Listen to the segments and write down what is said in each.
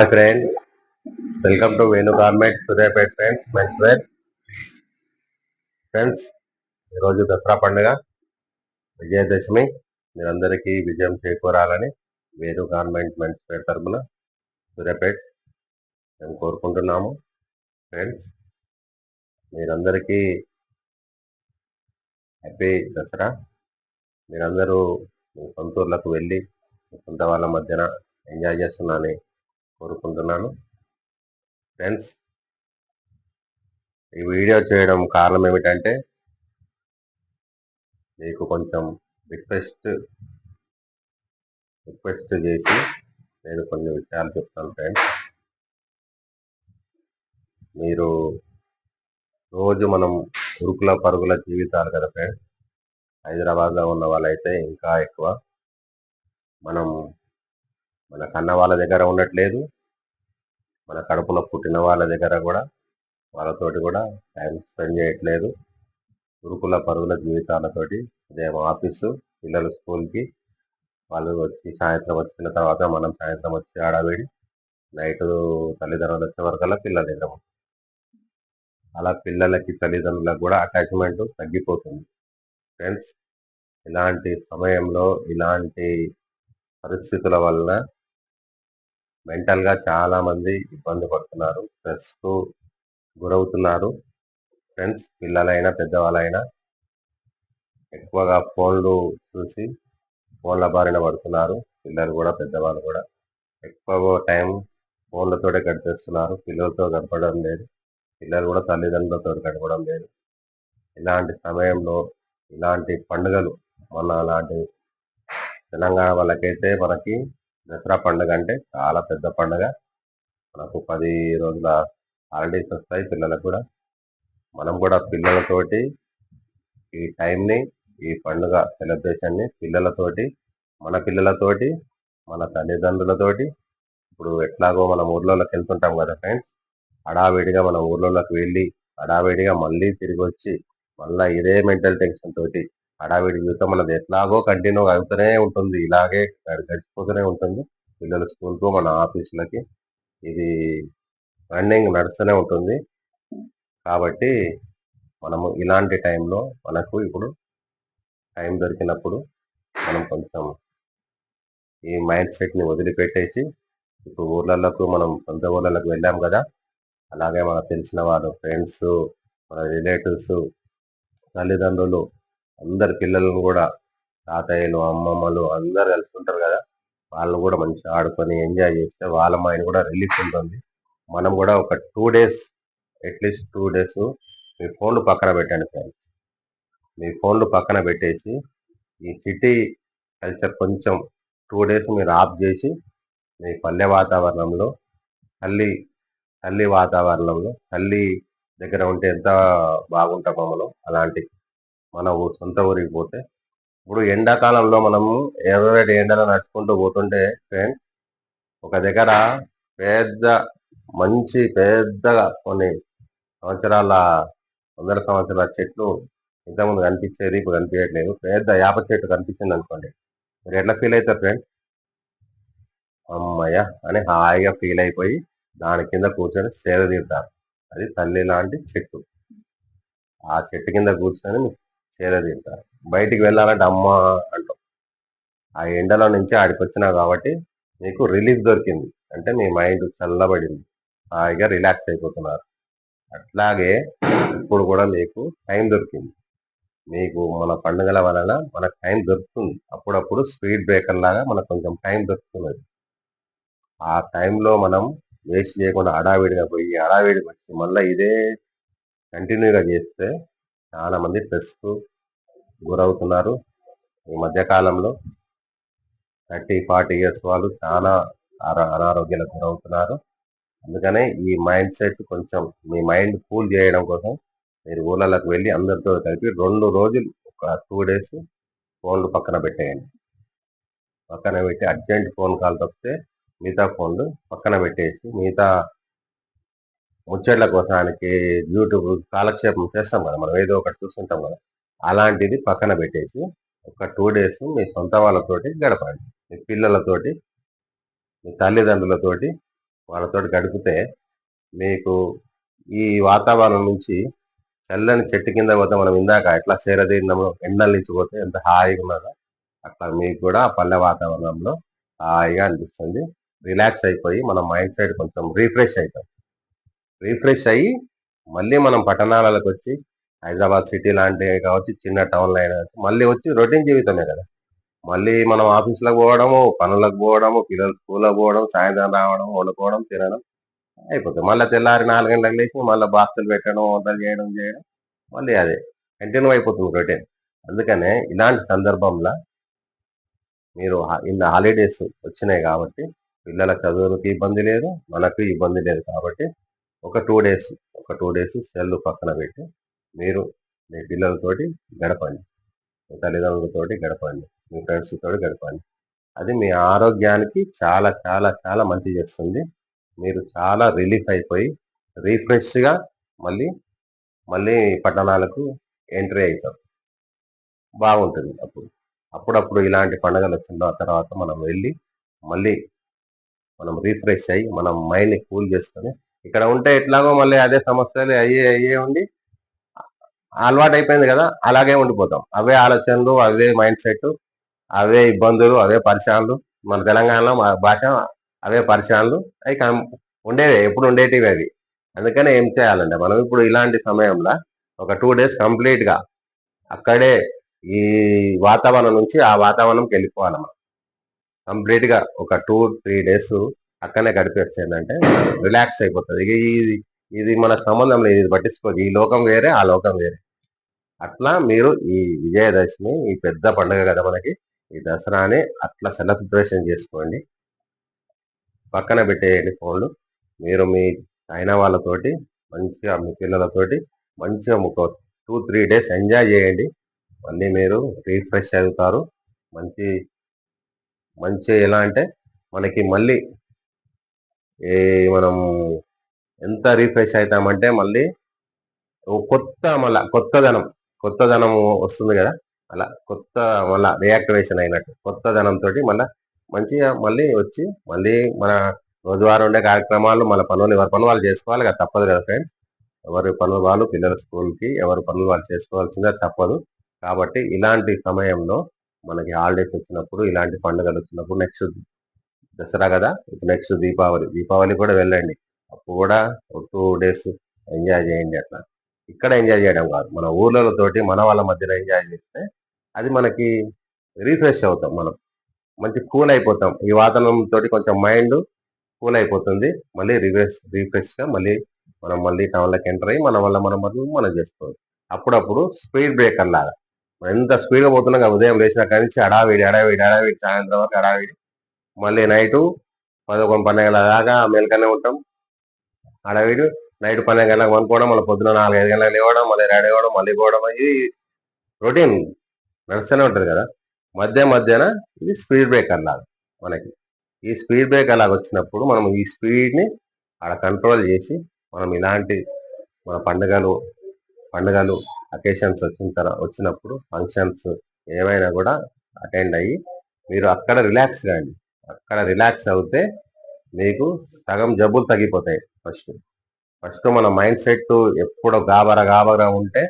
Hi friends welcome to Venu garment Suryapet friends men's wear friends ఈరోజు దసరా పండుగ. విజయదశమి. మీరందరికీ విజయం చేకూరాలని వేణు గార్మెంట్ మెన్స్ వేర్ తరఫున సూర్యాపేట్ మేము కోరుకుంటున్నాము. ఫ్రెండ్స్ మీరందరికీ హ్యాపీ దసరా. మీరందరూ మీ సొంత ఊర్లకు వెళ్ళి మీ సొంత వాళ్ళ మధ్యన ఎంజాయ్ చేస్తున్నాను కోరుకుంటున్నాను. ఫ్రెండ్స్ ఈ వీడియో చేయడం కారణం ఏమిటంటే మీకు కొంచెం రిక్వెస్ట్ రిక్వెస్ట్ చేసి నేను కొన్ని విషయాలు చెప్తాను ఫ్రెండ్స్ మీరు రోజు మనం ఉరుకుల పరుగుల జీవితాలు కదా ఫ్రెండ్స్ హైదరాబాద్లో ఉన్న వాళ్ళైతే ఇంకా ఎక్కువ. మనం మన కన్న వాళ్ళ దగ్గర ఉండట్లేదు. మన కడుపులో పుట్టిన వాళ్ళ దగ్గర కూడా వాళ్ళతోటి కూడా టైం స్పెండ్ చేయట్లేదు. గురుకుల పరుగుల జీవితాలతోటి ఉదయం ఆఫీసు పిల్లలు స్కూల్కి వాళ్ళు వచ్చి సాయంత్రం వచ్చిన తర్వాత మనం సాయంత్రం వచ్చి ఆడవేడి నైట్ తల్లిదండ్రులు వచ్చే వరకల్లా పిల్లల దగ్గర అలా పిల్లలకి తల్లిదండ్రులకు కూడా అటాచ్మెంట్ తగ్గిపోతుంది. ఫ్రెండ్స్ ఇలాంటి సమయంలో ఇలాంటి పరిస్థితుల వలన మెంటల్గా చాలామంది ఇబ్బంది పడుతున్నారు స్ట్రెస్కు గురవుతున్నారు. ఫ్రెండ్స్ పిల్లలైనా పెద్దవాళ్ళైనా ఎక్కువగా ఫోన్లు చూసి ఫోన్ల బారిన పడుతున్నారు. పిల్లలు కూడా పెద్దవాళ్ళు కూడా ఎక్కువ టైం ఫోన్లతోటే గడిపేస్తున్నారు. పిల్లలతో గడపడం లేదు. పిల్లలు కూడా తల్లిదండ్రులతో గడపడం లేదు. ఇలాంటి సమయంలో ఇలాంటి పండుగలు మన అలాంటి తెలంగాణ వాళ్ళకైతే మనకి దసరా పండుగ అంటే చాలా పెద్ద పండుగ. మనకు పది రోజుల హాలిడేస్ వస్తాయి పిల్లలకు కూడా. మనం కూడా పిల్లలతోటి ఈ టైంని ఈ పండుగ సెలబ్రేషన్ని పిల్లలతోటి మన పిల్లలతోటి మన తల్లిదండ్రులతోటి ఇప్పుడు ఎట్లాగో మనం ఊర్లోకి వెళ్తుంటాం కదా ఫ్రెండ్స్ హడావిడిగా మన ఊర్లోకి వెళ్ళి హడావిడిగా మళ్ళీ తిరిగి వచ్చి మళ్ళీ ఇదే మెంటల్ టెన్షన్ తోటి హడావిడి జీవితం మనది ఎట్లాగో కంటిన్యూ అవుతూనే ఉంటుంది. ఇలాగే గడి- గడిచిపోతూనే ఉంటుంది. పిల్లల స్కూల్కు మన ఆఫీసులకి ఇది రన్నింగ్ నడుస్తూనే ఉంటుంది. కాబట్టి మనము ఇలాంటి టైంలో మనకు ఇప్పుడు టైం దొరికినప్పుడు మనం కొంచెం ఈ మైండ్ సెట్ని వదిలిపెట్టేసి ఇప్పుడు ఊర్లలోకి మనం సొంత ఊర్లలోకి వెళ్ళాం కదా! అలాగే మన తెలిసిన వాళ్ళు ఫ్రెండ్స్ మన రిలేటివ్స్ తల్లిదండ్రులు అందరి పిల్లలను కూడా తాతయ్యలు అమ్మమ్మలు అందరు కలిసి ఉంటారు కదా. వాళ్ళు కూడా మంచిగా ఆడుకొని ఎంజాయ్ చేస్తే వాళ్ళ మైండ్ కూడా రిలీఫ్ ఉంటుంది. మనం కూడా ఒక two days at least two days మీ ఫోన్లు పక్కన పెట్టండి ఫ్రెండ్స్ మీ ఫోన్లు పక్కన పెట్టేసి ఈ సిటీ కల్చర్ కొంచెం టూ డేస్ మీరు ఆఫ్ చేసి మీ పల్లె వాతావరణంలో తల్లి తల్లి వాతావరణంలో తల్లి దగ్గర ఉంటే ఎంత బాగుంటామో మనం అలాంటి మన సొంత ఊరికి పోతే. ఇప్పుడు ఎండాకాలంలో మనము ఎర్రటి ఎండలో నడుచుకుంటూ పోతుంటే ఫ్రెండ్స్ ఒక దగ్గర పెద్ద మంచి పెద్దగా కొన్ని సంవత్సరాల వందల సంవత్సరాల చెట్లు ఇంతకుముందు కనిపించేది ఇప్పుడు కనిపించట్లేదు. పెద్ద యాప చెట్టు కనిపించింది అనుకోండి. మీరు ఎట్లా ఫీల్ అవుతారు ఫ్రెండ్స్? అమ్మయ్య అని హాయిగా ఫీల్ అయిపోయి దాని కింద కూర్చొని సేద తీరుతారు అది తల్లి లాంటి చెట్టు. ఆ చెట్టు కింద కూర్చొని మీ సేద బయటికి వెళ్ళాలంటే అమ్మ అంటాం. ఆ ఎండలో నుంచి ఆడికి వచ్చినావు కాబట్టి మీకు రిలీఫ్ దొరికింది. అంటే మీ మైండ్ చల్లబడింది. హాయిగా రిలాక్స్ అయిపోతున్నారు. అట్లాగే ఇప్పుడు కూడా మీకు టైం దొరికింది. మీకు మన పండుగల వలన మనకు టైం దొరుకుతుంది. అప్పుడప్పుడు స్పీడ్ బ్రేకర్ లాగా మనకు కొంచెం టైం దొరుకుతున్నది. ఆ టైంలో మనం వేస్ట్ చేయకుండా హడావిడిగా పోయి హడావిడికి వచ్చి మళ్ళీ ఇదే కంటిన్యూగా చేస్తే చాలామంది స్ట్రెస్ గురవుతున్నారు. ఈ మధ్యకాలంలో థర్టీ ఫార్టీ ఇయర్స్ వాళ్ళు చాలా అనారోగ్యాలకు గురవుతున్నారు. అందుకనే ఈ మైండ్ సెట్ కొంచెం మీ మైండ్ కూల్ చేయడం కోసం మీరు ఊళ్ళలోకి వెళ్ళి అందరితో కలిపి రెండు రోజులు ఒక టూ డేస్ ఫోన్లు పక్కన పెట్టేయండి. పక్కన పెట్టి అర్జెంట్ ఫోన్ కాల్ తప్పితే మిగతా ఫోన్లు పక్కన పెట్టేసి మిగతా ముచ్చట్ల కోసానికి యూట్యూబ్ కాలక్షేపం చేస్తాం కదా మనం ఏదో ఒకటి చూస్తుంటాం కదా. అలాంటిది పక్కన పెట్టేసి ఒక టూ డేస్ మీ సొంత వాళ్ళతోటి గడపండి మీ పిల్లలతోటి మీ తల్లిదండ్రులతోటి వాళ్ళతో గడిపితే మీకు ఈ వాతావరణం నుంచి చల్లని చెట్టు కింద పోతే మనం ఇందాక ఎట్లా సేరదీరినామో ఎండల నుంచి పోతే ఎంత హాయిగా ఉన్నదో అట్లా మీకు కూడా ఆ పల్లె వాతావరణంలో హాయిగా అనిపిస్తుంది. రిలాక్స్ అయిపోయి మన మైండ్ సైడ్ కొంచెం రీఫ్రెష్ అవుతాం రీఫ్రెష్ అయ్యి మళ్ళీ మనం పట్టణాలకు వచ్చి హైదరాబాద్ సిటీ లాంటివి కావచ్చు చిన్న టౌన్లో అయినా కావచ్చు, మళ్ళీ వచ్చి రొటీన్ జీవితమే కదా. మళ్ళీ మనం ఆఫీస్లకు పోవడము పనులకు పోవడము పిల్లలు స్కూల్కి పోవడం సాయంత్రం రావడం వండుకోవడం తినడం అయిపోతుంది. మళ్ళీ తెల్లారి నాలుగు గంటలకు లేచి మళ్ళీ బాక్సులు పెట్టడం వంటలు చేయడం చేయడం మళ్ళీ అదే కంటిన్యూ అయిపోతుంది రొటీన్ అందుకనే ఇలాంటి సందర్భంలో మీరు ఇన్ని హాలిడేస్ వచ్చినాయి కాబట్టి పిల్లల చదువులకు ఇబ్బంది లేదు మనకు ఇబ్బంది లేదు కాబట్టి ఒక టూ డేస్ ఒక టూ డేస్ సెల్ పక్కన పెట్టి మీరు మీ పిల్లలతోటి గడపండి మీ తల్లిదండ్రులతోటి గడపండి మీ ఫ్రెండ్స్తో గడపండి అది మీ ఆరోగ్యానికి చాలా చాలా చాలా మంచి చేస్తుంది. మీరు చాలా రిలీఫ్ అయిపోయి రీఫ్రెష్గా మళ్ళీ మళ్ళీ పట్టణాలకు ఎంట్రీ అవుతారు. బాగుంటుంది అప్పుడు. అప్పుడప్పుడు ఇలాంటి పండుగలు వచ్చిన తర్వాత మనం వెళ్ళి మళ్ళీ మనం రీఫ్రెష్ అయ్యి మనం మైండ్ని కూల్ చేసుకొని ఇక్కడ ఉంటే ఎట్లాగో మళ్ళీ అదే సమస్యలు అయ్యే అయ్యే ఉండి అలవాటు అయిపోయింది కదా అలాగే ఉండిపోతాం. అవే ఆలోచనలు అవే మైండ్ సెట్ అవే ఇబ్బందులు అవే పరిచయాలు మన తెలంగాణలో మా భాష అవే పరిచయాలు అవి ఉండేవి ఎప్పుడు ఉండేటివి అవి. అందుకనే ఏం చేయాలంటే మనం ఇప్పుడు ఇలాంటి సమయంలో ఒక టూ డేస్ కంప్లీట్గా అక్కడే ఈ వాతావరణం నుంచి ఆ వాతావరణంకి వెళ్ళిపోవాలి మనం. కంప్లీట్గా ఒక టూ త్రీ డేస్ అక్కడనే గడిపేస్తే ఏంటంటే రిలాక్స్ అయిపోతుంది ఇక ఇది ఇది మన సంబంధం లేదు ఇది పట్టించుకోదు ఈ లోకం వేరే ఆ లోకం వేరే. అట్లా మీరు ఈ విజయదశమి ఈ పెద్ద పండుగ కదా మనకి ఈ దసరాని అట్లా సెలబ్రేషన్ చేసుకోండి. పక్కన పెట్టేయండి ఫోన్లు. మీరు మీ అయిన వాళ్ళతోటి మంచిగా మీ పిల్లలతోటి మంచిగా ఒక టూ త్రీ డేస్ ఎంజాయ్ చేయండి. మళ్ళీ మీరు రీఫ్రెష్ అవుతారు. మంచి మంచి ఎలా అంటే మనకి మళ్ళీ ఏ మనం ఎంత రీఫ్రెష్ అవుతామంటే మళ్ళీ ఓ కొత్త ధనం కొత్తదనం కొత్తదనం వస్తుంది కదా అలా కొత్త మళ్ళా రియాక్టివేషన్ అయినట్టు కొత్త ధనంతో మళ్ళా మంచిగా మళ్ళీ వచ్చి మళ్ళీ మన రోజువారం ఉండే కార్యక్రమాలు మన పనులు ఎవరి పనులు వాళ్ళు చేసుకోవాలి కదా తప్పదు కదా ఫ్రెండ్స్ ఎవరి పనులు వాళ్ళు పిల్లల స్కూల్కి ఎవరి పనులు వాళ్ళు చేసుకోవాల్సిందే తప్పదు. కాబట్టి ఇలాంటి సమయంలో మనకి హాలిడేస్ వచ్చినప్పుడు ఇలాంటి పండుగలు వచ్చినప్పుడు నెక్స్ట్ దసరా కదా ఇప్పుడు నెక్స్ట్ దీపావళి దీపావళి కూడా వెళ్ళండి. అప్పుడు కూడా ఒక టూ డేస్ ఎంజాయ్ చేయండి అట్లా. ఇక్కడ ఎంజాయ్ చేయడం కాదు. మన ఊర్లతోటి మన వాళ్ళ మధ్యలో ఎంజాయ్ చేస్తే అది మనకి రీఫ్రెష్ అవుతాం మనం. మంచి కూల్ అయిపోతాం. ఈ వాతావరణం తోటి కొంచెం మైండ్ కూల్ అయిపోతుంది. మళ్ళీ రిఫ్రెష్ రీఫ్రెష్గా మళ్ళీ మనం మళ్ళీ టౌన్లోకి ఎంటర్ అయ్యి మన వల్ల మనం మధ్య మనం చేసుకోవాలి. అప్పుడప్పుడు స్పీడ్ బ్రేకర్ లాగా. ఎంత స్పీడ్గా పోతున్నాం కదా, ఉదయం లేచిన కాడి నుంచి అడావిడి అడావిడి అడావిడి సాయంత్రం వరకు అడావిడి మళ్ళీ నైటు పదకొండు పన్నెండు దాకా మెలకనే ఉంటాం. అడవిడు నైట్ పన్నెండు గంటలకు పనుకోవడం మళ్ళీ పొద్దున నాలుగు ఐదు గంటలకు లేవడం మళ్ళీ రెడీ అవ్వడం మళ్ళీ పోవడం ఇది రొటీన్. నడుస్తూనే ఉంటుంది కదా. మధ్య మధ్యన ఇది స్పీడ్ బ్రేకర్ లాగా మనకి. ఈ స్పీడ్ బ్రేకర్ లాగా వచ్చినప్పుడు మనం ఈ స్పీడ్ని ఆడ కంట్రోల్ చేసి మనం ఇలాంటి మన పండుగలు పండుగలు అకేషన్స్ వచ్చిన తర్వాత వచ్చినప్పుడు ఫంక్షన్స్ ఏమైనా కూడా అటెండ్ అయ్యి మీరు అక్కడ రిలాక్స్ కాండి అక్కడ రిలాక్స్ అవుతే మీకు సగం జబ్బులు తగ్గిపోతాయి ఫస్ట్ ఫస్ట్ మన మైండ్ సెట్ ఎప్పుడో గాబరా గాబరా ఉంటే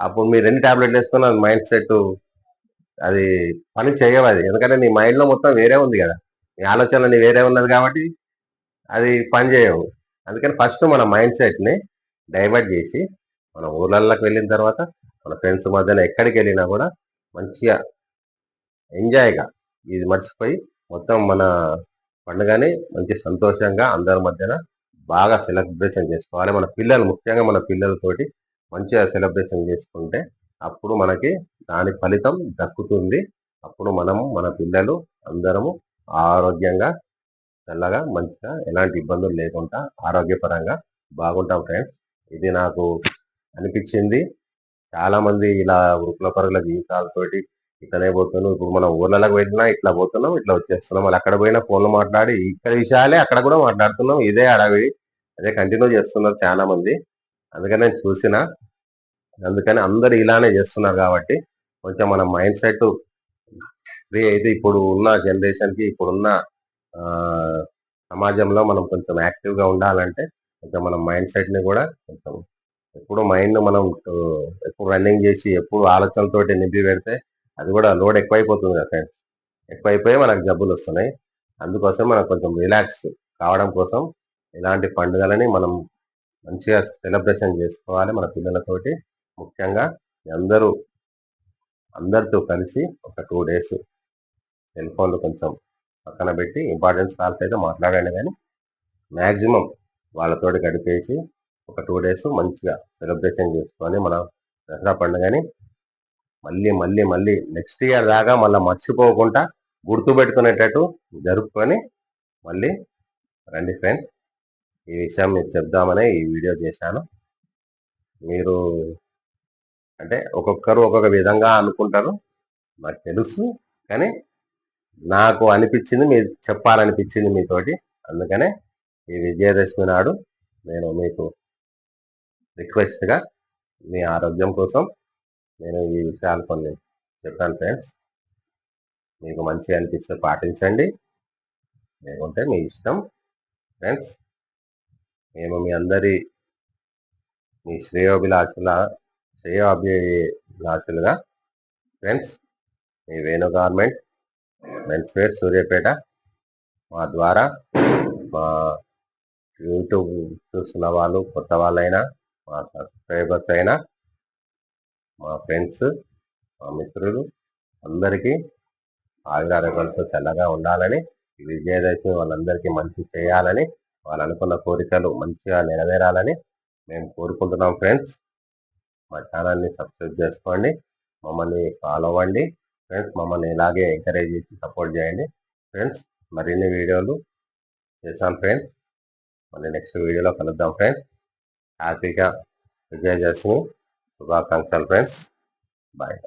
అప్పుడు మీరు ఎన్ని టాబ్లెట్లు వేసుకున్నా మైండ్ సెట్ అది పని చేయవు అది ఎందుకంటే నీ మైండ్లో మొత్తం వేరే ఉంది కదా. నీ ఆలోచన నీ వేరే ఉన్నది కాబట్టి అది పని చేయవు. అందుకని ఫస్ట్ మన మైండ్ సెట్ని డైవర్ట్ చేసి మన ఊర్లలోకి వెళ్ళిన తర్వాత మన ఫ్రెండ్స్ మధ్యన ఎక్కడికి వెళ్ళినా కూడా మంచిగా ఎంజాయ్గా ఇది మర్చిపోయి మొత్తం మన పండుగని మంచి సంతోషంగా అందరి మధ్యన బాగా సెలబ్రేషన్ చేసుకోవాలి. మన పిల్లలు ముఖ్యంగా మన పిల్లలతోటి మంచిగా సెలబ్రేషన్ చేసుకుంటే అప్పుడు మనకి దాని ఫలితం దక్కుతుంది. అప్పుడు మనము మన పిల్లలు అందరము ఆరోగ్యంగా చల్లగా మంచిగా ఎలాంటి ఇబ్బందులు లేకుండా ఆరోగ్యపరంగా బాగుంటాం ఫ్రెండ్స్. ఇది నాకు అనిపించింది. చాలామంది ఇలా వృక్కుల పరుగుల జీవితాలతోటి ఇక్కడే పోతున్నాం. ఇప్పుడు మనం ఊర్లలోకి వెళ్ళినా ఇట్లా పోతున్నాం ఇట్లా వచ్చేస్తున్నాం. మళ్ళీ అక్కడ పోయినా ఫోన్లు మాట్లాడి ఇక్కడ విషయాలే అక్కడ కూడా మాట్లాడుతున్నాం. ఇదే అడవి. అదే కంటిన్యూ చేస్తున్నారు చాలా మంది అందుకని నేను చూసిన. అందుకని అందరు ఇలానే చేస్తున్నారు కాబట్టి కొంచెం మన మైండ్ సెట్ ఫ్రీ అయితే ఇప్పుడు ఉన్న జనరేషన్కి ఇప్పుడున్న సమాజంలో మనం కొంచెం యాక్టివ్గా ఉండాలంటే కొంచెం మన మైండ్ సెట్ని కూడా కొంచెం ఎప్పుడు మైండ్ మనం ఎప్పుడు రన్నింగ్ చేసి ఎప్పుడు ఆలోచనలతోటి నింపి పెడితే అది కూడా లోడ్ ఎక్కువైపోతుంది కదా ఫ్రెండ్స్ ఎక్కువైపోయి మనకు జబ్బులు వస్తున్నాయి. అందుకోసం మనం కొంచెం రిలాక్స్ కావడం కోసం ఇలాంటి పండుగలని మనం మంచిగా సెలబ్రేషన్ చేసుకోవాలి మన పిల్లలతోటి. ముఖ్యంగా అందరూ అందరితో కలిసి ఒక టూ డేస్ సెల్ ఫోన్లు కొంచెం పక్కన పెట్టి ఇంపార్టెన్స్ కాల్స్ అయితే మాట్లాడండి కానీ మ్యాక్సిమం వాళ్ళతో గడిపేసి ఒక టూ డేస్ మంచిగా సెలబ్రేషన్ చేసుకొని మన దసరా పండుగని మళ్ళీ మళ్ళీ మళ్ళీ నెక్స్ట్ ఇయర్ దాకా మళ్ళీ మర్చిపోకుండా గుర్తుపెట్టుకునేటట్టు జరుపుకొని మళ్ళీ రండి ఫ్రెండ్స్ ఈ విషయం మీకు చెప్దామనే ఈ వీడియో చేశాను. మీరు అంటే ఒక్కొక్కరు ఒక్కొక్క విధంగా అనుకుంటారు. నాకు తెలుసు కానీ నాకు అనిపించింది మీరు చెప్పాలనిపించింది మీతోటి. అందుకనే ఈ విజయదశమి నాడు నేను మీకు రిక్వెస్ట్గా మీ ఆరోగ్యం కోసం నేను ఈ విషయాలు కొన్ని చెప్పాను ఫ్రెండ్స్ మీకు మంచిగా అనిపిస్తే పాటించండి. లేకుంటే మీ ఇష్టం. ఫ్రెండ్స్ మేము మీ అందరి మీ శ్రేయోభిలాషుల శ్రేయోభిలాషులుగా ఫ్రెండ్స్ మీ Venu government men's wear Suryapeta. మా ద్వారా మా యూట్యూబ్ చూస్తున్న వాళ్ళు కొత్త వాళ్ళైనా మా సబ్స్క్రైబర్స్ అయినా మా ఫ్రెండ్స్ మా మిత్రులు అందరికీ ఆయురారోగ్యాలతో చల్లగా ఉండాలని ఈ విజయదశమి వాళ్ళందరికీ మంచి చేయాలని వాళ్ళు అనుకున్న కోరికలు మంచిగా నెరవేరాలని మేము కోరుకుంటున్నాం ఫ్రెండ్స్. మా ఛానల్ని సబ్స్క్రైబ్ చేసుకోండి మమ్మల్ని ఫాలో అవ్వండి ఫ్రెండ్స్. మమ్మల్ని ఇలాగే ఎంకరేజ్ చేసి సపోర్ట్ చేయండి ఫ్రెండ్స్. మరిన్ని వీడియోలు చేశాను ఫ్రెండ్స్. మళ్ళీ నెక్స్ట్ వీడియోలో కలుద్దాం ఫ్రెండ్స్. హ్యాపీగా విజయదశమి శుభాకాంక్షలు ఫ్రెండ్స్ బాయ్